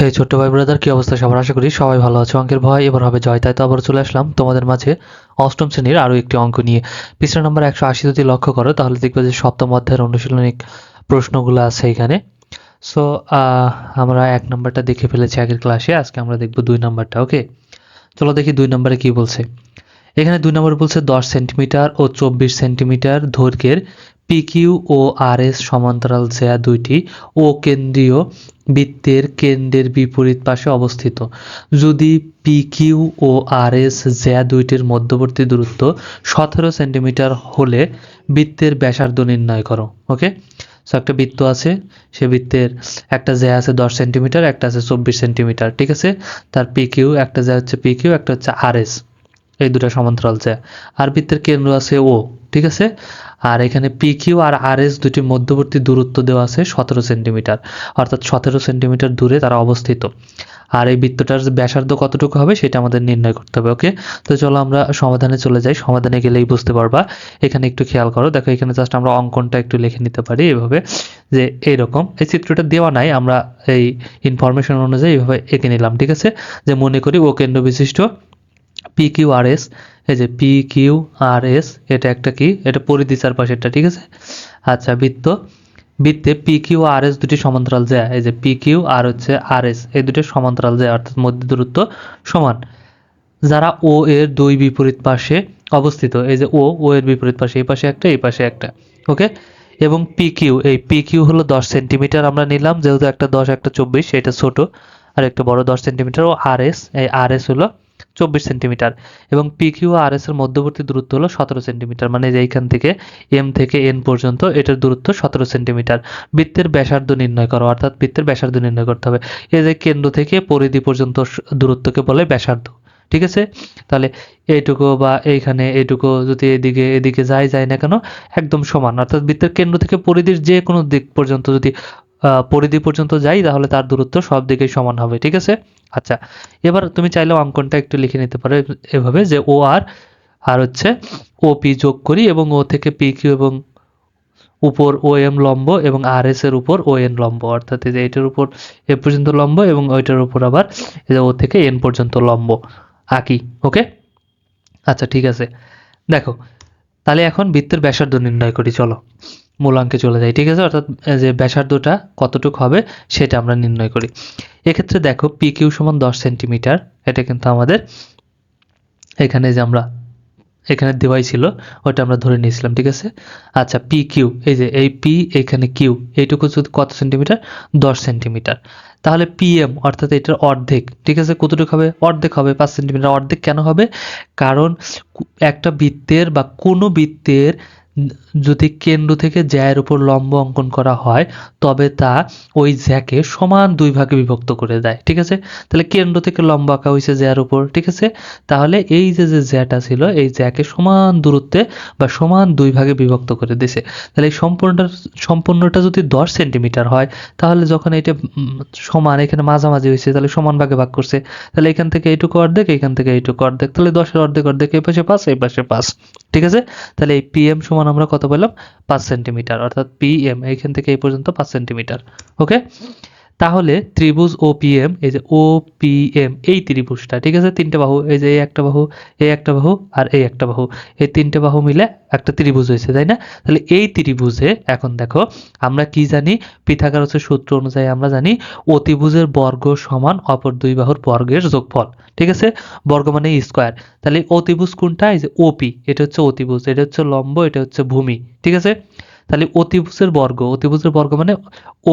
হে ছোট্ট ভাই ব্রাদার কি অবস্থা সবার? আশা করি সবাই ভালো আছে। অঙ্কের ভয়, এবার হবে জয়। তাই তো আবার চলে আসলাম তোমাদের মাঝে অষ্টম শ্রেণির আরও একটি অঙ্ক নিয়ে। পৃষ্ঠা নম্বর একশো আশি যদি লক্ষ্য করো, তাহলে দেখবে যে সপ্তম অধ্যায়ের অনুশীলনিক প্রশ্নগুলো আছে এখানে। সো আমরা এক নম্বরটা দেখে ফেলেছি আগের ক্লাসে আজকে আমরা দেখব দুই নম্বরটা ওকে চলো দেখি দুই নম্বরে কি বলছে। এখানে দুই নম্বর বলছে দশ সেন্টিমিটার ও চব্বিশ সেন্টিমিটার দৈর্ঘ্যের পিকিউ ও আর এস সমান্তরাল জ্যা দুইটি ও কেন্দ্রীয় বৃত্তের কেন্দ্রের বিপরীত পাশে অবস্থিত। যদি পিকিউ ও আর এস জ্যা দুইটির মধ্যবর্তী দূরত্ব সতেরো সেন্টিমিটার হলে বৃত্তের ব্যাসার্ধ নির্ণয় করো, ওকে? সো একটা বৃত্ত আছে, সে বৃত্তের একটা জ্যা আছে দশ সেন্টিমিটার, একটা আছে চব্বিশ সেন্টিমিটার, ঠিক আছে? তার পিকিউ একটা জ্যা হচ্ছে পিকিউ একটা হচ্ছে আর এস এই দুটো সমান্তরাল জ্যা। আর বৃত্তের কেন্দ্র আছে ও ঠিক আছে? আর এখানে পি কিউ আর আর এস দুটি মধ্যবর্তী দূরত্ব দেওয়া আছে সতেরো সেন্টিমিটার। অর্থাৎ সতেরো সেন্টিমিটার দূরে তারা অবস্থিত। আর এই বৃত্তটার ব্যাসার্ধ কতটুকু হবে সেটা আমাদের নির্ণয় করতে হবে ওকে তো চলো আমরা সমাধানে চলে যাই। সমাধানে গেলেই বুঝতে পারবা। এখানে একটু খেয়াল করো। দেখো এখানে জাস্ট আমরা অঙ্কনটা একটু লিখে নিতে পারি এভাবে, যে এইরকম এই চিত্রটা দেওয়া নাই, আমরা এই ইনফরমেশন অনুযায়ী এইভাবে এঁকে নিলাম, ঠিক আছে? যে মনে করি ও কেন্দ্র বিশিষ্ট পি কিউ আর এস এই যে পি কিউ আর এস এটা একটা কি? এটা পরিধি চারপাশেরটা ঠিক আছে? আচ্ছা বৃত্ত। বৃত্তে পি কিউ আর এস দুটি সমান্তরাল যায়। এই যে পি কিউ আর হচ্ছে আর এস এই দুটি সমান্তরাল যায়, অর্থাৎ মধ্যে দূরত্ব সমান। যারা ও এর দুই বিপরীত পাশে অবস্থিত, এই যে ও ও এর বিপরীত পাশে, এই পাশে একটা, এই পাশে একটা, ওকে? এবং পি কিউ এই পি কিউ হলো দশ সেন্টিমিটার আমরা নিলাম, যেহেতু একটা দশ, একটা চব্বিশ, এটা ছোট আর একটা বড় দশ সেন্টিমিটার, ও আর এস এই আর এস হলো চব্বিশ সেন্টিমিটার এবং পি কিউ আর এস এর মধ্যবর্তী দূরত্ব হলো সতেরো সেন্টিমিটার। মানে এইখান থেকে এম থেকে এন পর্যন্ত এটার দূরত্ব সতেরো সেন্টিমিটার। বৃত্তের ব্যাসার্ধ নির্ণয় করো, অর্থাৎ বৃত্তের ব্যাসার্ধ নির্ণয় করতে হবে। এই যে কেন্দ্র থেকে পরিধি পর্যন্ত দূরত্বকে বলে ব্যাসার্ধ। ঠিক আছে? তাহলে এইটুকু বা এইখানে এইটুকু যদি এদিকে এদিকে যায় যায় না কেন, একদম সমান। অর্থাৎ বৃত্তের কেন্দ্র থেকে পরিধির যে কোনো দিক পর্যন্ত যদি পরিধি পর্যন্ত যাই, তাহলে তার দূরত্ব সব দিকেই সমান হবে, ঠিক আছে? আচ্ছা এবার তুমি চাইলেও অঙ্কনটা একটু লিখে নিতে পারো এভাবে যে ও আর আর হচ্ছে ও পি যোগ করি এবং ও থেকে পি কিউ এবং উপর ও এম লম্ব এবং আর এস এর উপর ও এন লম্ব, অর্থাৎ এই যে এটার উপর এ পর্যন্ত লম্ব এবং ওইটার উপর আবার ও থেকে এন পর্যন্ত লম্ব, আঁকি, ওকে? আচ্ছা ঠিক আছে। দেখো, তাহলে এখন বৃত্তের ব্যাসার্ধ নির্ণয় করি, চলো। মূলাঙ্কে চলে যাই ঠিক আছে? অর্থাৎ যে ব্যাসার্ধটা কতটুকু হবে সেটা আমরা নির্ণয় করি। এক্ষেত্রে দেখো পি কিউ সমান দশ সেন্টিমিটার, এটা কিন্তু আমাদের এখানে যে আমরা, এখানে দেওয়াই ছিল, ওটা আমরা ধরে নিয়েছিলাম, ঠিক আছে? আচ্ছা পি কিউ এই যে এই পি এখানে কিউ এইটুকু যদি কত সেন্টিমিটার? দশ সেন্টিমিটার। তাহলে পিএম অর্থাৎ এটার অর্ধেক, ঠিক আছে? কতটুকু হবে? অর্ধেক হবে, পাঁচ সেন্টিমিটার। অর্ধেক কেন হবে? কারণ একটা বৃত্তের বা কোনো বৃত্তের যদি কেন্দ্র থেকে জ্যায়ের উপর লম্ব অঙ্কন করা হয়, তবে তা ওই জ্যাকে সমান দুই ভাগে বিভক্ত করে দেয়, ঠিক আছে? তাহলে কেন্দ্র থেকে লম্ব আঁকা হয়েছে জ্যার উপর, ঠিক আছে? তাহলে এই যে যে জ্যাটা ছিল, এই জ্যাকে সমান দূরত্বে বা সমান দুই ভাগে বিভক্ত করে দিছে। তাহলে এই সম্পূর্ণটা সম্পূর্ণটা যদি দশ সেন্টিমিটার হয়, তাহলে যখন এটা সমান, এখানে মাঝামাঝি হয়েছে, তাহলে সমান ভাগে ভাগ করছে। তাহলে এখান থেকে এইটুকু অর্ধেক, এখান থেকে এইটুকু অর্ধেক, তাহলে দশের অর্ধেক অর্ধেক এই পাশে পাঁচ এই পাশে পাঁচ, ঠিক আছে? তাহলে এই পিএম সমান আমরা কত পেলাম? পাঁচ সেন্টিমিটার, অর্থাৎ পি এম এইখান থেকে এই পর্যন্ত পাঁচ সেন্টিমিটার ওকে তাহলে ত্রিভুজ ও পিএম এই যে ও পিএম এই ত্রিভুজটা, ঠিক আছে? তিনটে বাহু, এই যে এই একটা বাহু এই একটা বাহু, আর এই একটা বাহু, এই তিনটে বাহু মিলে একটা ত্রিভুজ হয়েছে, তাই না? তাহলে এই ত্রিভুজে, এখন দেখো, আমরা কি জানি? পিথাগোরাসের সূত্র অনুযায়ী আমরা জানি, অতিভুজের বর্গ সমান অপর দুই বাহুর বর্গের যোগফল, ঠিক আছে? বর্গ মানে স্কোয়ার। তাহলে অতিভুজ কোনটা? এই যে ওপি এটা হচ্ছে অতিভুজ, এটা হচ্ছে লম্ব, এটা হচ্ছে ভূমি, ঠিক আছে? তাহলে অতিভুজের বর্গ অতিভুজের বর্গ মানে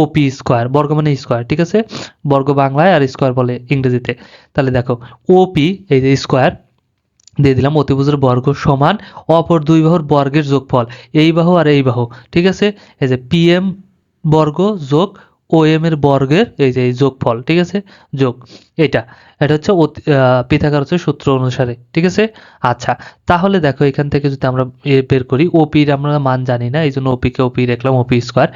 ওপি স্কোয়ার বর্গ মানে স্কোয়ার ঠিক আছে? বর্গ বাংলায় আর স্কোয়ার বলে ইংরেজিতে। তাহলে দেখো ওপি এই যে স্কোয়ার দিয়ে দিলাম অতিভুজের বর্গ সমান অপর দুই বাহুর বর্গের যোগফল, এই বাহু আর এই বাহু, ঠিক আছে? এই যে পিএম বর্গ যোগ ও এম এর বর্গের এই যে এই যোগফল, ঠিক আছে? যোগ, এটা। এটা হচ্ছে পিথাগোরাসের সূত্র অনুসারে, ঠিক আছে? আচ্ছা তাহলে দেখো এখান থেকে যদি আমরা এ বের করি ওপির আমরা মান জানি না এই জন্য ওপিকে ওপি রাখলাম ওপি স্কোয়ার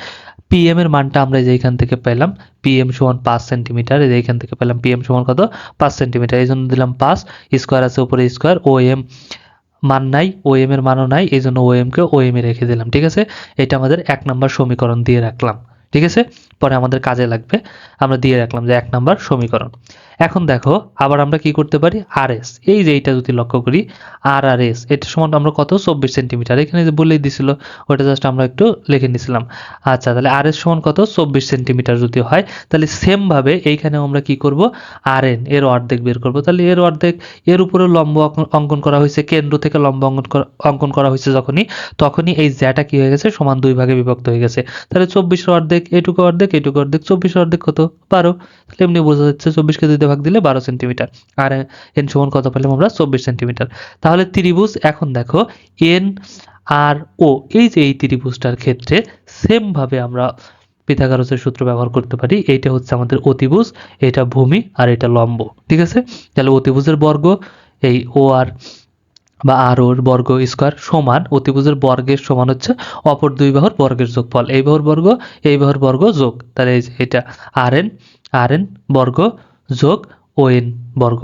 পিএম এর মানটা আমরা যে এখান থেকে পেলাম পিএম সমান পাঁচ সেন্টিমিটার এই যে এখান থেকে পেলাম পিএম সমান কত? পাঁচ সেন্টিমিটার এই জন্য দিলাম পাঁচ স্কোয়ার আছে উপরে স্কোয়ার ও এম মান নাই ও এম এর মানও নাই এই জন্য ও M K O M A রেখে দিলাম, ঠিক আছে? এটা আমাদের এক নম্বর সমীকরণ দিয়ে রাখলাম। ঠিক আছে? পরে আমাদের কাজে লাগবে। আমরা দিয়ে রাখলাম যে এক নাম্বার সমীকরণ। এখন দেখো, আবার আমরা কি করতে পারি? আর এস এই যে এইটা যদি লক্ষ্য করি আর আর এস এটা সমান আমরা কত? চব্বিশ সেন্টিমিটার। এখানে যে বলেই দিছিল, ওটা জাস্ট আমরা একটু লিখে নিছিলাম। আচ্ছা তাহলে আর এস সমান কত? চব্বিশ সেন্টিমিটার যদি হয়, তাহলে সেম ভাবে এইখানেও আমরা কি করব? আর এন এর অর্ধেক বের করব। তাহলে এর অর্ধেক, এর উপরে লম্ব অঙ্কন- করা হয়েছে, কেন্দ্র থেকে লম্ব অঙ্কন অঙ্কন করা হয়েছে যখনই, তখনই এই জ্যাটা কি হয়ে গেছে? সমান দুই ভাগে বিভক্ত হয়ে গেছে। তাহলে চব্বিশের অর্ধেক এটুকু অর্ধেক এটুকু অর্ধেক চব্বিশের অর্ধেক কত? বারো। এমনি বোঝা যাচ্ছে চব্বিশকে দুইতে ভাগ দিলে বারো সেন্টিমিটার। আর, এন সমান কত পেলাম আমরা? চব্বিশ সেন্টিমিটার। তাহলে ত্রিভুজ, এখন দেখো, এন আর ও, এই যে এই ত্রিভুজটার ক্ষেত্রে সেম ভাবে আমরা পিথাগোরাসের সূত্র ব্যবহার করতে পারি। এইটা হচ্ছে আমাদের অতিভুজ, এটা ভূমি আর এটা লম্ব। ঠিক আছে? তাহলে অতিভুজের বর্গ, এই ও আর বা আর ওর বর্গ স্কোয়ার সমান অতিভুজের বর্গের সমান হচ্ছে অপর দুই বাহুর বর্গের যোগফল। এই বাহুর বর্গ, এই বাহুর বর্গ যোগ। তাহলে এই এটা আর এন আর এন বর্গ যোগ ও এন বর্গ।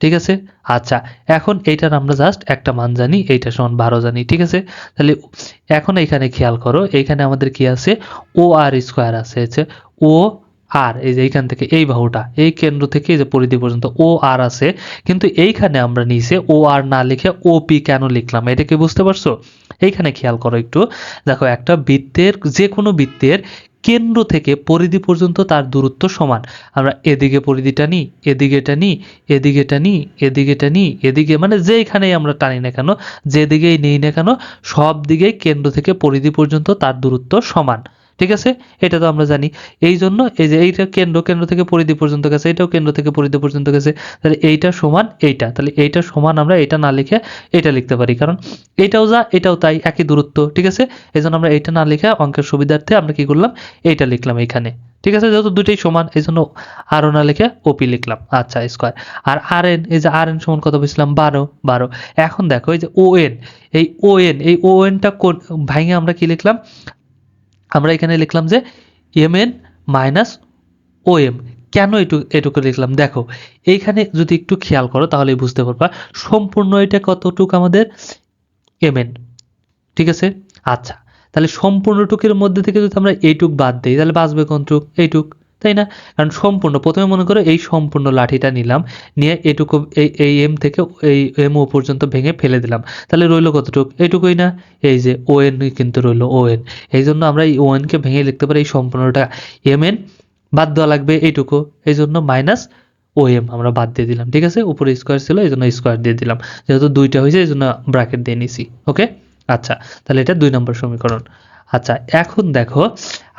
ঠিক আছে? আচ্ছা এখন এইটার আমরা জাস্ট একটা মান জানি, এইটা সমান বারো জানি। ঠিক আছে? তাহলে এখন এখানে খেয়াল করো এইখানে আমাদের কি আছে? ও আর স্কোয়ার আছে ও আর এই যে এইখান থেকে এই বাহুটা, এই কেন্দ্র থেকে যে পরিধি পর্যন্ত ও আর আছে, কিন্তু এইখানে আমরা নিচে ও আর না লিখে ও পি কেন লিখলাম? এটা কি বুঝতে পারছ? এইখানে খেয়াল করো একটু। দেখো, একটা বৃত্তের যে কোনো বৃত্তের কেন্দ্র থেকে পরিধি পর্যন্ত তার দূরত্ব সমান। আমরা এদিকে পরিধিটা নিই, এদিকেটা নিই এদিকেটা নিই এদিকেটা নিই, এদিকে মানে যেইখানেই আমরা টানি না কেন, যেদিকেই নেই না কেন, সব দিকেই কেন্দ্র থেকে পরিধি পর্যন্ত তার দূরত্ব সমান। ঠিক আছে? এটা তো আমরা জানি। এই জন্য এই যে এইটা কেন্দ্র কেন্দ্র থেকে পরিধি পর্যন্ত গেছে, এটাও কেন্দ্র থেকে পরিধি পর্যন্ত গেছে। তাহলে এইটা সমান এইটা। তাহলে এইটা সমান আমরা এটা না লিখে এটা লিখতে পারি। কারণ এটাও যা, এটাও তাই, একই দূরত্ব, ঠিক আছে? এই জন্য আমরা এইটা না লিখে অঙ্কের সুবিধার্থে আমরা কি করলাম? এইটা লিখলাম এইখানে। ঠিক আছে? যেহেতু দুটোই সমান এই জন্য আরও না লিখে ওপি লিখলাম। আচ্ছা স্কোয়ার আর আর এন এই যে আর এন সমান কত পেয়েছিলাম? বারো বারো। এখন দেখো, এই যে ও এন এই ও এন এই ও এনটা কোন, ভাঙে আমরা কি লিখলাম? আমরা এখানে লিখলাম যে M N minus O M কেন এটু, এটুকু লিখলাম? দেখো, এইখানে যদি একটু খেয়াল করো তাহলে বুঝতে পারবা সম্পূর্ণ এটা কতটুক আমাদের এম এন ঠিক আছে? আচ্ছা তাহলে সম্পূর্ণটুকের মধ্যে থেকে যদি আমরা এইটুক বাদ দিই, তাহলে বাঁচবে কোনটুক? এইটুক। তাই না? কারণ সম্পূর্ণ, প্রথমে মনে করো এই সম্পূর্ণ লাঠিটা নিলাম, নিয়ে এটুকু এই এম থেকে এই এম ও পর্যন্ত ভেঙে ফেলে দিলাম। তাহলে রইল কতটুক? এইটুকুই না? এই যে ও এন কিন্তু রইল ও এন এই জন্য আমরা এই ও এনকে ভেঙে লিখতে পারি এই সম্পূর্ণটা এম এন বাদ দেওয়া লাগবে এইটুকু। এই জন্য মাইনাস ও এম আমরা বাদ দিয়ে দিলাম, ঠিক আছে? উপরে স্কোয়ার ছিল, এই জন্য স্কোয়ার দিয়ে দিলাম। যেহেতু দুইটা হয়েছে, এই জন্য ব্র্যাকেট দিয়ে নিছি ওকে আচ্ছা তাহলে এটা দুই নম্বর সমীকরণ। আচ্ছা এখন দেখো,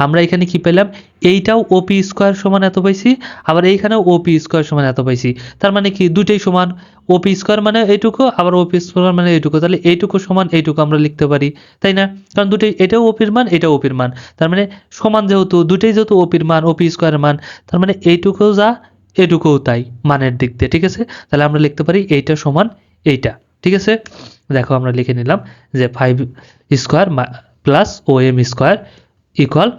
আমরা এখানে কি পেলাম? এইটাও ওপি স্কোয়ার সমান এত পাইছি, আবার এইখানেও ওপি স্কোয়ার সমান এত পাইছি। তার মানে কি? দুইটাই সমান। ওপি স্কোয়ার মানে এইটুকু, আবার ওপি স্কোয়ার মানে এইটুকু। তাহলে এইটুকু সমান, এইটুকু আমরা লিখতে পারি, তাই না? কারণ দুটোই এটাও ওপির মান, এটাও ওপির মান। তার মানে সমান যেহেতু দুটোই যেহেতু ওপির মান ওপি স্কোয়ারের মান, তার মানে এইটুকুও যা এটুকুও তাই, মানের দিক দিয়ে, ঠিক আছে? তাহলে আমরা লিখতে পারি এইটা সমান এইটা, ঠিক আছে? দেখো, আমরা লিখে নিলাম যে five square plus O M square equal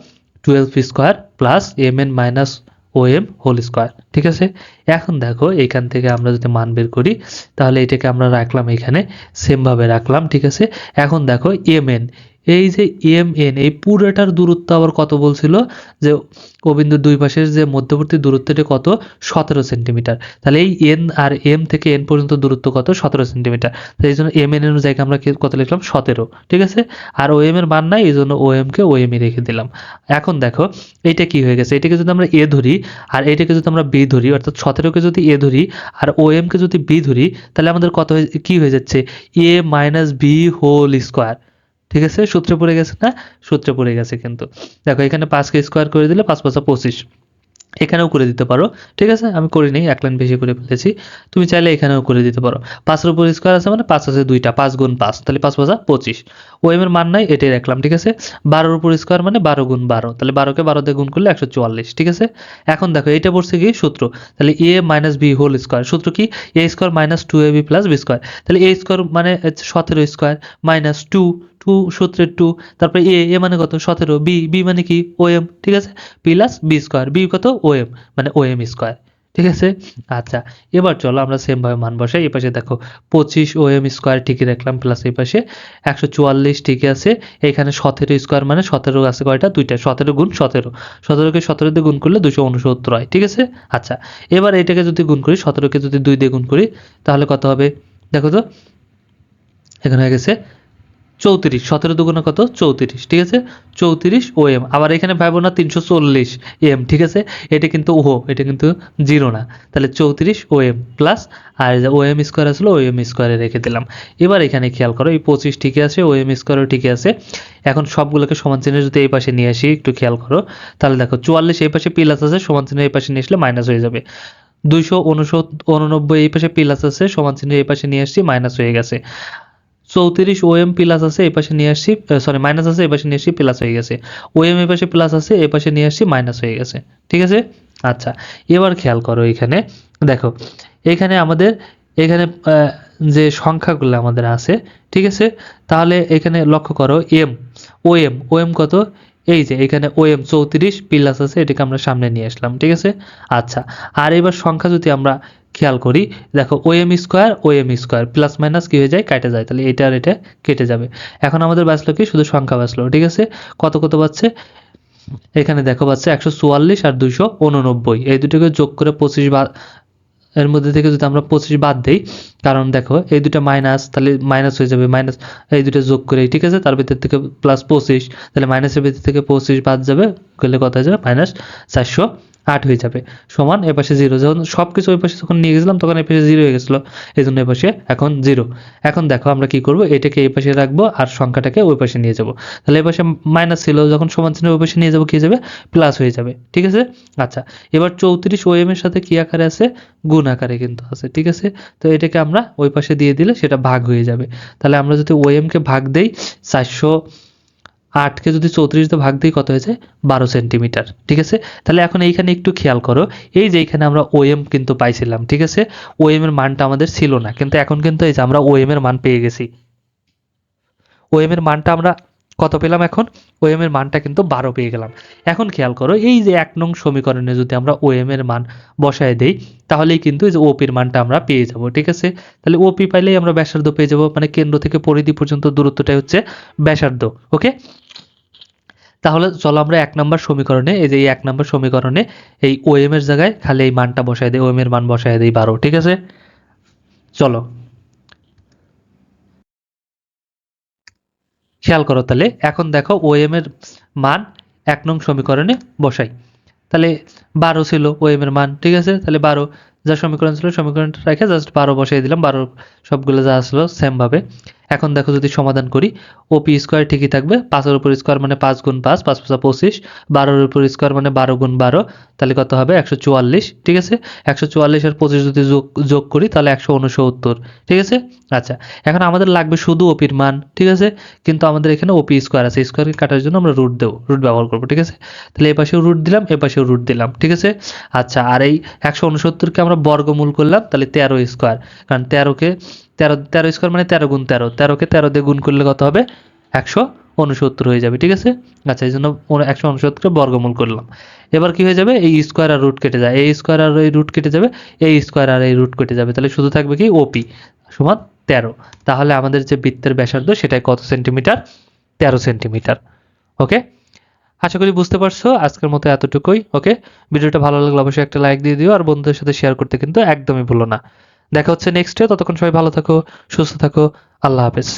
twelve square plus M N minus O M whole square ঠিক আছে? এখন দেখো, এখান থেকে আমরা যদি মান বের করি, তাহলে এটাকে আমরা রাখলাম এখানে সেমভাবে রাখলাম, ঠিক আছে? এখন দেখো এম এন এই যে এম এন এই পুরোটার দূরত্ব আবার কত বলছিল? যে ও বিন্দুর দুই পাশের যে মধ্যবর্তী দূরত্বটি কত? সতেরো সেন্টিমিটার। তাহলে এই এন আর এম থেকে এন পর্যন্ত দূরত্ব কত? সতেরো সেন্টিমিটার। তো এই জন্য এম এন এর জায়গায় আমরা কত লিখলাম? সতেরো, ঠিক আছে? আর ও এম এর মান নাই, এই জন্য ও এম কে ও এমই রেখে দিলাম। এখন দেখো এটা কি হয়ে গেছে? এটাকে যদি আমরা এ ধরি, আর এটাকে যদি আমরা বি ধরি, অর্থাৎ সতেরোকে যদি এ ধরি আর ও এম কে যদি বি ধরি, তাহলে আমাদের কত কি হয়ে যাচ্ছে? A minus B whole square ঠিক আছে? সূত্রে পড়ে গেছে না? সূত্রে পড়ে গেছে কিন্তু। দেখো, এখানে পাঁচকে স্কোয়ার করে দিলে পাঁচ পাঁচা পঁচিশ। এখানেও করে দিতে পারো। ঠিক আছে? আমি করি নাই, এক লাইন বেশি করে ফেলেছি। তুমি চাইলে এখানেও করে দিতে পারো। পাঁচের উপর স্কোয়ার আছে মানে পাঁচ আছে দুইটা, পাঁচ গুণ পাঁচ, তাহলে পাঁচ পাঁচা পঁচিশ। ও এম এর মান নাই, এটাই রাখলাম, ঠিক আছে? বারোর উপর স্কোয়ার মানে বারো গুণ বারো, তাহলে বারোকে বারো দিয়ে গুণ করলে একশো চুয়াল্লিশ, ঠিক আছে? এখন দেখো এটা পড়ছে কি? সূত্র। তাহলে A minus B whole square সূত্র কি? A square minus two A B plus B square তাহলে এ স্কোয়ার মানে সতেরো স্কোয়ার মাইনাস টু টু, সূত্রের টু, তারপরে এ এ মানে কত? সতেরো, বি বি মানে কি? ও এম ঠিক আছে? প্লাস বি স্কোয়ার, বি কত? ও এম মানে ও এম স্কোয়ার, ঠিক আছে? আচ্ছা এবার চলো আমরা সেম ভাবে মান বসাই। এই পাশে দেখো, পঁচিশ ও এম স্কোয়ার ঠিকই রাখলাম প্লাস এই পাশে একশো চুয়াল্লিশ ঠিকই আছে। এখানে সতেরো স্কোয়ার মানে সতেরো আছে কয়টা? দুইটা, সতেরো গুণ সতেরো। সতেরোকে সতেরো দিয়ে গুণ করলে দুশো উনসত্তর হয়, ঠিক আছে? আচ্ছা এবার এটাকে যদি গুণ করি, সতেরোকে যদি দুই দিয়ে গুণ করি, তাহলে কত হবে? দেখো তো, এখানে হয়ে গেছে চৌত্রিশ, সতেরো দুগুণে কত? চৌত্রিশ, ঠিক আছে? চৌত্রিশ ও এম আবার এখানে পাবো না তিনশো চল্লিশ এম ঠিক আছে? এটা কিন্তু ওহো, এটা কিন্তু জিরো না। তাহলে চৌত্রিশ ও এম প্লাস আর ও এম স্কোয়ার আসলো ও এম স্কোয়ারে রেখে দিলাম। এবার এখানে খেয়াল করো, এই পঁচিশ ঠিকই আছে ও এম স্কোয়ারও ঠিকই আছে। এখন সবগুলোকে সমান চিহ্নে যদি এই পাশে নিয়ে আসি, একটু খেয়াল করো। তাহলে দেখো, চুয়াল্লিশ এই পাশে প্লাস আছে, সমান চিহ্ন এই পাশে নিয়ে আসলে মাইনাস হয়ে যাবে। দুইশো উননব্বই এই পাশে প্লাস আছে, সমান চিহ্ন এই পাশে নিয়ে আসছি মাইনাস হয়ে গেছে। চৌত্রিশ ওএম প্লাস আছে এই পাশে নিয়ে আসছি সরি মাইনাস আছে এই পাশে নিয়ে আসছি প্লাস হয়ে গেছে। ওএম এম এই পাশে প্লাস আছে এই পাশে নিয়ে আসছি মাইনাস হয়ে গেছে। ঠিক আছে? আচ্ছা এবার খেয়াল করো এখানে। দেখো, এখানে আমাদের, এখানে যে সংখ্যাগুলো আমাদের আছে, ঠিক আছে? তাহলে এখানে লক্ষ্য করো M O M O M কত? এই যে এখানে ও এম চৌত্রিশ প্লাস আছে, এটাকে আমরা সামনে নিয়ে আসলাম, ঠিক আছে? আচ্ছা আর এবার সংখ্যা যদি আমরা খেয়াল করি, দেখো O M square O M square plus minus কি হয়ে যায়? কেটে যায়, তাহলে এটা আর এটা কেটে যাবে। এখন আমাদের বাঁচলো কি? শুধু সংখ্যা বাঁচলো, ঠিক আছে? কত কত পাচ্ছে এখানে দেখো পাচ্ছে একশো চুয়াল্লিশ আর দুইশো উননব্বই। এই দুটোকে যোগ করে পঁচিশ এর মধ্যে থেকে যদি আমরা পঁচিশ বাদ দিই, কারণ দেখো এই দুটো মাইনাস তাহলে মাইনাস হয়ে যাবে মাইনাস এই দুটো যোগ করে ঠিক আছে? তার ভিতর থেকে প্লাস পঁচিশ, তাহলে মাইনাসের ভিতর থেকে পঁচিশ বাদ যাবে করলে কত হয়ে যাবে? মাইনাস চারশো। আট হয়ে যাবে। সমান এ পাশে জিরো যখন সব কিছু ওই পাশে যখন নিয়ে গেছিলাম, তখন এই পাশে জিরো হয়ে গেছিল। এই জন্য এ পাশে এখন জিরো এখন দেখো আমরা কি করব? এটাকে এই পাশে রাখব আর সংখ্যাটাকে ওই পাশে নিয়ে যাব। তাহলে এই পাশে মাইনাস ছিল, যখন সমান চিহ্ন ওই পাশে নিয়ে যাব, কি যাবে? প্লাস হয়ে যাবে। ঠিক আছে? আচ্ছা এবার চৌত্রিশ ও এম এর সাথে কি আকারে আছে? গুণ আকারে কিন্তু আছে। ঠিক আছে? তো এটাকে আমরা ওই পাশে দিয়ে দিলে সেটা ভাগ হয়ে যাবে। তাহলে আমরা যদি ও এম কে ভাগ দেই, চারশো আটকে যদি চৌত্রিশ দিয়ে ভাগ দিই কত হয়েছে? বারো সেন্টিমিটার, ঠিক আছে? তাহলে এখন এইখানে একটু খেয়াল করো, এই যে এখানে আমরা ওএম কিন্তু পাইছিলাম, ঠিক আছে? ওএম এর মানটা আমাদের ছিল না, কিন্তু এখন কিন্তু এই যে আমরা ওএম এর মান পেয়ে গেছি। ওএম এর মানটা আমরা কত পেলাম এখন? ওএম এর মানটা কিন্তু বারো পেয়ে গেলাম। এখন খেয়াল করো, এই যে এক নং সমীকরণে যদি আমরা ওএম এর মান বসায় দেই, তাহলেই কিন্তু এই যে ওপির মানটা আমরা পেয়ে যাব, ঠিক আছে? তাহলে ওপি পাইলেই আমরা ব্যাসার্ধ পেয়ে যাব মানে কেন্দ্র থেকে পরিধি পর্যন্ত দূরত্বটাই হচ্ছে ব্যাসার্ধ, ওকে? তাহলে চলো আমরা এক নম্বর সমীকরণে, এই যে এই এক নম্বর সমীকরণে এই ওএম এর জায়গায় খালি এই মানটা বসায় দেই ওএম এর মান বসায় দেই বারো, ঠিক আছে? চলো। খেয়াল করো তাহলে। এখন দেখো ওএম এর মান এক নং সমীকরণে বসাই। তাহলে বারো ছিল ওএম এর মান, ঠিক আছে? তাহলে বারো যা সমীকরণ ছিল, সমীকরণটা রেখে জাস্ট বারো বসাই দিলাম। বারো সবগুলো যা আসলো সেম ভাবে। এখন দেখো যদি সমাধান করি ওপি স্কোয়ার ঠিকই থাকবে, পাঁচের উপর স্কোয়ার মানে পাঁচ গুণ পাঁচ পাঁচ পাঁচা পঁচিশ, বারোর উপর স্কোয়ার মানে বারো গুণ বারো, তাহলে কত হবে? একশো চুয়াল্লিশ, ঠিক আছে? একশো চুয়াল্লিশ আর পঁচিশ যদি যোগ যোগ করি, তাহলে একশো উনসত্তর, ঠিক আছে? আচ্ছা এখন আমাদের লাগবে শুধু ওপির মান, ঠিক আছে? কিন্তু আমাদের এখানে ওপি স্কোয়ার আছে স্কোয়ারকে কাটার জন্য আমরা রুট দেবো রুট ব্যবহার করব, ঠিক আছে? তাহলে এ পাশেও রুট দিলাম এ পাশেও রুট দিলাম, ঠিক আছে? আচ্ছা আর এই একশো উনসত্তরকে আমরা বর্গমূল করলাম, তাহলে তেরো স্কোয়ার কারণ তেরোকে তেরো তেরো স্কোয়ার মানে তেরো গুণ তেরো। তেরোকে তেরো দিয়ে গুণ করলে কত হবে? একশো উনসত্তর হয়ে যাবে, ঠিক আছে? আচ্ছা এই জন্য একশো উনসত্তরকে বর্গমূল করলাম। এবার কি হয়ে যাবে? এই স্কোয়ার আর রুট কেটে যায়। এই স্কোয়ার আর এই রুট কেটে যাবে, এই স্কোয়ার আর এই রুট কেটে যাবে। তাহলে শুধু থাকবে কি? ওপি সমান তেরো। তাহলে আমাদের যে বৃত্তের ব্যাসার্ধ সেটাই কত সেন্টিমিটার তেরো সেন্টিমিটার ওকে আশা করি বুঝতে পারছ। আজকের মতো এতটুকুই। ওকে ভিডিওটা ভালো লাগলে অবশ্যই একটা লাইক দিয়ে দিও। আর বন্ধুদের সাথে শেয়ার করতে কিন্তু একদমই ভুলো না। দেখা হচ্ছে নেক্সট নেক্সটে ততক্ষণ সবাই ভালো থাকো সুস্থ থাকো আল্লাহ হাফেজ।